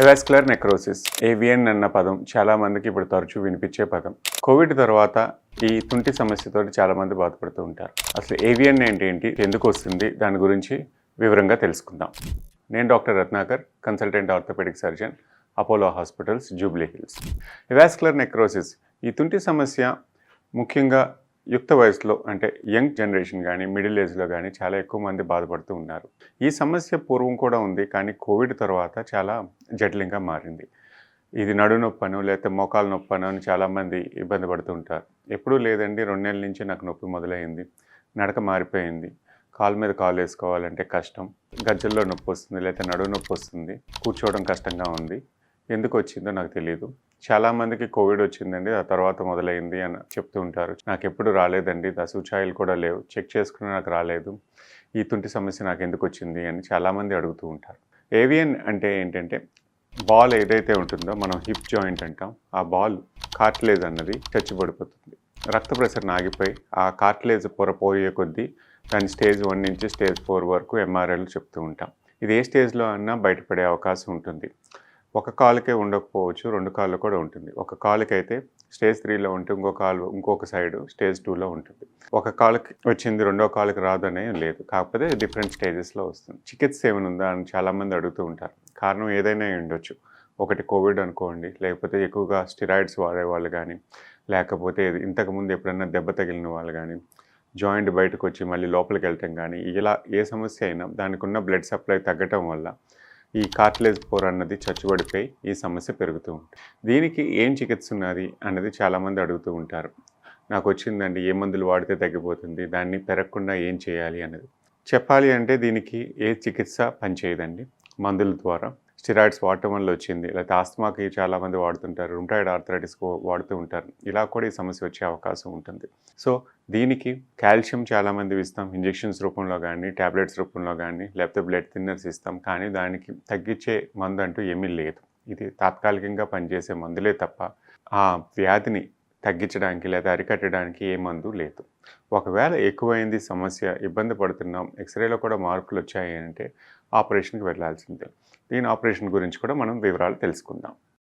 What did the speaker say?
Avascular necrosis avian అన్న పదం చాలా మందికి ఇప్పుడు తరచూ వినిపించే పదం. కోవిడ్ తర్వాత ఈ తుంటి సమస్యతో చాలామంది బాధపడుతూ ఉంటారు. అసలు ఏవియన్ అంటే ఏంటి ఎందుకు వస్తుంది దాని గురించి వివరంగా తెలుసుకుందాం. నేను doctor Ratnakar consultant orthopaedic surgeon Apollo hospitals Jubilee Hills. Avascular necrosis ఈ తుంటి సమస్య ముఖ్యంగా యుక్త వయసులో అంటే యంగ్ జనరేషన్ కానీ మిడిల్ ఏజ్లో కానీ చాలా ఎక్కువ మంది బాధపడుతూ ఉన్నారు. ఈ సమస్య పూర్వం కూడా ఉంది కానీ కోవిడ్ తర్వాత చాలా జటిలంగా మారింది. ఇది నడు నొప్పను లేకపోతే మోకాలు నొప్పను అని చాలామంది ఇబ్బంది పడుతూ ఉంటారు. ఎప్పుడూ లేదండి రెండు నెలల నుంచి నాకు నొప్పి మొదలైంది నడక మారిపోయింది. కాలు మీద కాలు వేసుకోవాలంటే కష్టం గజ్జల్లో నొప్పి వస్తుంది లేకపోతే నడువు నొప్పి వస్తుంది కూర్చోవడం కష్టంగా ఉంది. ఎందుకు వచ్చిందో నాకు తెలియదు చాలామందికి కోవిడ్ వచ్చిందండి ఆ తర్వాత మొదలైంది అని చెప్తూ ఉంటారు. నాకు ఎప్పుడు రాలేదండి దశూచాయిలు కూడా లేవు. చెక్ చేసుకుని నాకు రాలేదు. ఈ తుంటి సమస్య నాకు ఎందుకు వచ్చింది అని చాలామంది అడుగుతూ ఉంటారు. ఏవియన్ అంటే ఏంటంటే బాల్ ఏదైతే ఉంటుందో మనం హిప్ జాయింట్ అంటాం ఆ బాల్ కార్ట్లేజ్ అన్నది చచ్చిపడిపోతుంది. రక్త ప్రసరణ ఆగిపోయి ఆ కార్ట్లేజ్ పొర పోయే కొద్దీ దాని స్టేజ్ వన్ నుంచి స్టేజ్ ఫోర్ వరకు ఎంఆర్ఐలు చెప్తూ ఉంటాం. ఇది ఏ స్టేజ్లో అన్నా బయటపడే అవకాశం ఉంటుంది. ఒక కాలుకే ఉండకపోవచ్చు రెండు కాళ్ళు కూడా ఉంటుంది. ఒక కాలుకైతే స్టేజ్ త్రీలో ఉంటే ఇంకో కాలు ఇంకొక సైడ్ స్టేజ్ టూలో ఉంటుంది. ఒక కాలుకి వచ్చింది రెండో కాలుకి రాదనే లేదు. కాకపోతే డిఫరెంట్ స్టేజెస్లో వస్తుంది. చికిత్స ఏమైనా ఉందా అని చాలామంది అడుగుతూ ఉంటారు. కారణం ఏదైనా ఉండొచ్చు. ఒకటి కోవిడ్ అనుకోండి లేకపోతే ఎక్కువగా స్టిరాయిడ్స్ వాడేవాళ్ళు కానీ లేకపోతే ఇంతకుముందు ఎప్పుడైనా దెబ్బ తగిలిన వాళ్ళు కానీ జాయింట్ బయటకు వచ్చి మళ్ళీ లోపలికి వెళ్ళటం కానీ ఇలా ఏ సమస్య అయినా దానికి ఉన్న బ్లడ్ సప్లై తగ్గటం వల్ల ఈ కార్టిలేజ్ పోర్ అన్నది చచ్చుబడిపోయి ఈ సమస్య పెరుగుతూ ఉంటుంది. దీనికి ఏం చికిత్స ఉన్నది అన్నది చాలామంది అడుగుతూ ఉంటారు. నాకు వచ్చిందండి ఏ మందులు వాడితే తగ్గిపోతుంది దాన్ని పెరగకుండా ఏం చేయాలి అన్నది. చెప్పాలి అంటే దీనికి ఏ చికిత్స పనిచేయదండి. మందుల ద్వారా. స్టిరాయిడ్స్ వాడటం వల్ల వచ్చింది. లేకపోతే ఆస్తమాకి చాలామంది వాడుతుంటారు. రుమ్టాయిడ్ ఆర్థరైటిస్కు వాడుతూ ఉంటారు. ఇలా కూడా ఈ సమస్య వచ్చే అవకాశం ఉంటుంది. సో దీనికి కాల్షియం చాలామంది ఇస్తాం. ఇంజెక్షన్స్ రూపంలో కానీ ట్యాబ్లెట్స్ రూపంలో కానీ లేకపోతే బ్లడ్ థిన్నర్స్ ఇస్తాం. కానీ దానికి తగ్గించే మందు అంటూ ఏమీ లేదు. ఇది తాత్కాలికంగా పనిచేసే మందులే తప్ప ఆ వ్యాధిని తగ్గించడానికి లేదా అరికట్టడానికి ఏ మందు లేదు. ఒకవేళ ఎక్కువైంది సమస్య ఇబ్బంది పడుతున్నాం ఎక్స్రేలో కూడా మార్పులు వచ్చాయి అంటే ఆపరేషన్కి వెళ్ళాల్సిందే. దీని ఆపరేషన్ గురించి కూడా మనం వివరాలు తెలుసుకుందాం.